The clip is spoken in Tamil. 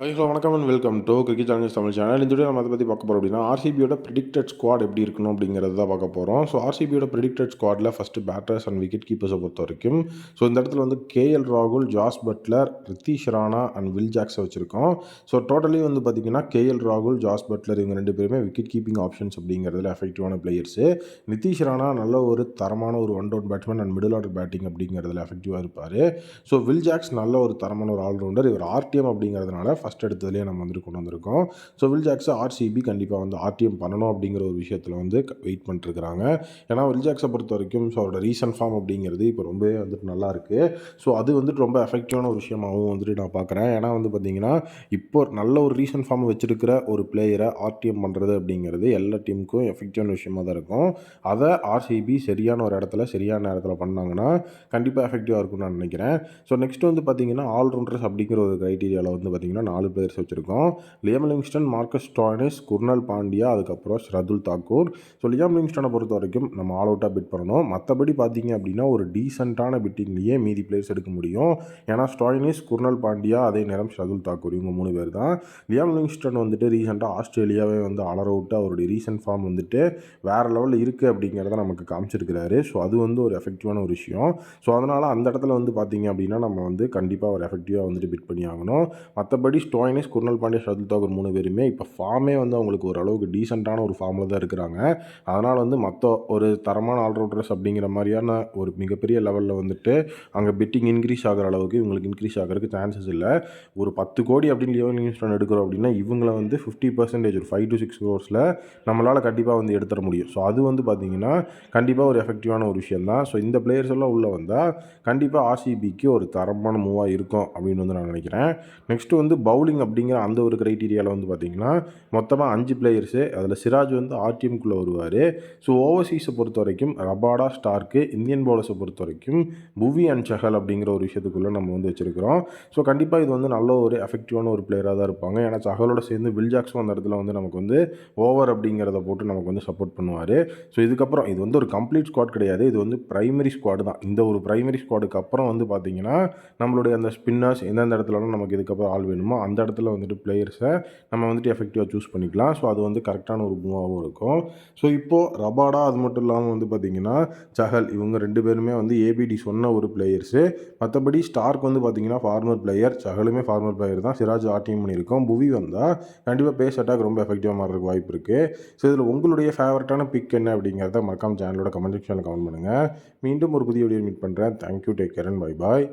ஹை ஹலோ வணக்கம் and welcome to cricket channels Tamil channel இந்த வீடியோ நம்ம அதை பற்றி பார்க்க போகிறோம் அப்படின்னா ஆர்சிபியோட ப்ரிடிக்டட் ஸ்குவாட் எப்படி இருக்கணும் அப்படிங்கிறது தான் பார்க்க போகிறோம் ஸோ ஆர்சிபியோட ப்ரிடிக்டட் ஸ்குவாடில் ஃபஸ்ட்டு பேட்டர்ஸ் அண்ட் விக்கெட் கீப்பர்ஸை பொறுத்த வரைக்கும் ஸோ இந்த இடத்துல வந்து கேஎல் ராகுல் Jos Buttler Ritish Rana and Will ஜாக்ஸை வச்சுருக்கோம். ஸோ டோட்டலி வந்து பார்த்திங்கன்னா கேஎல் ராகுல் ஜாஸ் பட்லர் இவங்க ரெண்டு பேருமே விக்கெட் கீப்பிங் ஆப்ஷன்ஸ் அப்படிங்கிறதுல எஃபெக்டிவான பிளேயர்ஸு நிதிஷ் ராணா நல்ல ஒரு தரமான ஒரு one down batsman and middle order batting அப்படிங்கிறதுல எஃபெக்டிவாக இருப்பார். ஸோ வில் ஜாக்ஸ் நல்ல ஒரு தரமான ஒரு ஆல்ரவுண்டர் இவர் ஆர்டிஎம் அப்படிங்கிறதுனால ஃபஸ்ட் எடுத்ததுலேயே நம்ம வந்துட்டு கொண்டு வந்திருக்கோம். ஸோ வில் ஜாக்ஸை ஆர்சிபி கண்டிப்பாக வந்து ஆர்டிஎம் பண்ணணும் அப்படிங்கிற ஒரு விஷயத்தில் வந்து வெயிட் பண்ணிட்டுருக்காங்க ஏன்னா வில் ஜாக்ஸை பொறுத்த வரைக்கும் ஸோ அவரோட ரீசன்ட் ஃபார்ம் அப்படிங்கிறது இப்போ ரொம்பவே வந்துட்டு நல்லா இருக்குது ஸோ அது வந்துட்டு ரொம்ப எஃபெக்டிவான ஒரு விஷயமாகவும் வந்துட்டு நான் பார்க்குறேன் ஏன்னா வந்து பார்த்தீங்கன்னா இப்போ நல்ல ஒரு ரீசன்ட் ஃபார்ம் வச்சுருக்கிற ஒரு பிளேயரை ஆர்டிஎம் பண்ணுறது அப்படிங்கிறது எல்லா டீமுக்கும் எஃபெக்டிவான விஷயமாக தான் இருக்கும். அதை ஆர்சிபி சரியான ஒரு இடத்துல சரியான நேரத்தில் பண்ணாங்கன்னா கண்டிப்பாக எஃபெக்டிவாக இருக்கும்னு நான் நினைக்கிறேன். ஸோ நெக்ஸ்ட் வந்து பார்த்தீங்கன்னா ஆல்ரவுண்டர்ஸ் அப்படிங்கிற ஒரு க்ரைட்டீரியாவில் வந்து பார்த்தீங்கன்னா நாலு பிளேயர்ஸ் வச்சுருக்கோம். Liam Livingstone Marcus Stoinis Krunal Pandya அதுக்கப்புறம் ஷரதுல் தாக்கூர் ஸோ லியம் லிங்ஸ்டனை பொறுத்த வரைக்கும் நம்ம ஆல் அவுட்டாக பிட் பண்ணணும். மற்றபடி பார்த்தீங்க அப்படின்னா ஒரு டீசெண்டான பிட்டிங்லேயே மீதி பிளேயர்ஸ் எடுக்க முடியும். ஏன்னா ஸ்டாயினிஸ் குர்னல் பாண்டியா அதே நேரம் ஷ்ரதுல் தாக்கூர் இவங்க மூணு பேர் தான். லியம் லிங்ஸ்டன் வந்துட்டு ரீசெண்டாக ஆஸ்திரேலியாவே வந்து அலர் அவுட்டு அவருடைய ரீசன்ட் ஃபார்ம் வந்துட்டு வேறு லெவலில் இருக்குது அப்படிங்கிறத நமக்கு காமிச்சிருக்கிறாரு. ஸோ அது வந்து ஒரு எஃபெக்டிவான ஒரு விஷயம். ஸோ அதனால் அந்த இடத்துல வந்து பார்த்தீங்க அப்படின்னா நம்ம வந்து கண்டிப்பாக ஒரு எஃபெக்டிவாக வந்துட்டு பிட் பண்ணி ஆகணும். மற்றபடி ஸ்டோயினிஸ் குர்னல் பாண்டியா ஷர்துல் தாக்கூர் மூணு பேருமே இப்போ ஃபார்மே வந்து அவங்களுக்கு ஓரளவுக்கு டீசெண்டான ஒரு ஃபார்மில் தான் இருக்கிறாங்க. அதனால் வந்து மற்ற ஒரு தரமான ஆல்ரவுண்டர்ஸ் அப்படிங்கிற மாதிரியான ஒரு மிகப்பெரிய லெவலில் வந்துட்டு அங்கே பெட்டிங் இன்க்ரீஸ் ஆகிற அளவுக்கு இவங்களுக்கு இன்க்ரீஸ் ஆகிறதுக்கு சான்சஸ் இல்லை. ஒரு பத்து கோடி அப்படின்னு லியோன் லிங்ஸ்டன் எடுக்கிறோம் அப்படின்னா இவங்கள வந்து ஃபிஃப்டி பர்சன்டேஜ் ஒரு ஃபைவ் டு சிக்ஸ் க்ரோர்ஸில் நம்மளால் கண்டிப்பாக வந்து எடுத்துட முடியும். ஸோ அது வந்து பார்த்திங்கன்னா கண்டிப்பாக ஒரு எஃபெக்டிவான ஒரு விஷயம் தான். ஸோ இந்த பிளேயர்ஸ் எல்லாம் உள்ளே வந்தால் கண்டிப்பாக ஆர்சிபிக்கு ஒரு தரமான மூவாக இருக்கும் அப்படின்னு வந்து நான் நினைக்கிறேன். நெக்ஸ்ட்டு வந்து பவுலிங் அப்படிங்கிற அந்த ஒரு க்ரைட்டீரியாவில் வந்து பார்த்திங்கன்னா மொத்தமாக அஞ்சு பிளேயர்ஸு அதில் சிராஜ் வந்து ஆர்டிஎம்குள்ளே வருவார். ஸோ ஓவர்சீஸை பொறுத்த வரைக்கும் ரபாடா ஸ்டார்க்கு இந்தியன் பவுலர்ஸை பொறுத்த வரைக்கும் புவி அண்ட் சஹல் அப்படிங்கிற ஒரு விஷயத்துக்குள்ளே நம்ம வந்து வச்சுருக்கிறோம். ஸோ கண்டிப்பாக இது வந்து நல்ல ஒரு எஃபெக்டிவான ஒரு பிளேயராக தான் இருப்பாங்க. ஏன்னா சஹலோட சேர்ந்து வில்ஜாக்ஸும் அந்த இடத்துல வந்து நமக்கு வந்து ஓவர் அப்படிங்கிறத போட்டு நமக்கு வந்து சப்போர்ட் பண்ணுவார். ஸோ இதுக்கப்புறம் இது வந்து ஒரு கம்ப்ளீட் ஸ்குவாட் கிடையாது. இது வந்து ப்ரைமரி ஸ்குவாடு தான். இந்த ஒரு ப்ரைமரி ஸ்குவாடுக்கு அப்புறம் வந்து பார்த்திங்கன்னா நம்மளுடைய அந்த ஸ்பின்னர்ஸ் எந்தெந்த இடத்துலலாம் நமக்கு இதுக்கப்புறம் ஆள் வேணுமோ அந்த இடத்துல வந்துட்டு பிளேயர்ஸை நம்ம வந்துட்டு எஃபெக்டிவாக சூஸ் பண்ணிக்கலாம். ஸோ அது வந்து கரெக்டான ஒரு மூவாகவும் இருக்கும். ஸோ இப்போது ரபாடா அது மட்டும் இல்லாமல் வந்து பார்த்திங்கன்னா சஹல் இவங்க ரெண்டு பேருமே வந்து ஏபிடி சொன்ன ஒரு பிளேயர்ஸு மற்றபடி ஸ்டார்க் வந்து பார்த்திங்கன்னா ஃபார்மர் பிளேயர் சஹலுமே ஃபார்மர் பிளேயர் தான். சிராஜ் ஆர்டிஎம் பண்ணியிருக்கோம். புவி வந்தால் கண்டிப்பாக பேஸ் அட்டாக் ரொம்ப எஃபெக்டிவாக மாறதுக்கு வாய்ப்பு இருக்குது ஸோ இதில் உங்களுடைய ஃபேவரட்டான பிக் என்ன அப்படிங்கிறத மறக்காம சேனலோட கமெண்ட் செக்ஷனில் கமெண்ட் பண்ணுங்கள் மீண்டும் ஒரு புதிய வீடியோ மீட் பண்ணுறேன் thank you take care and bye bye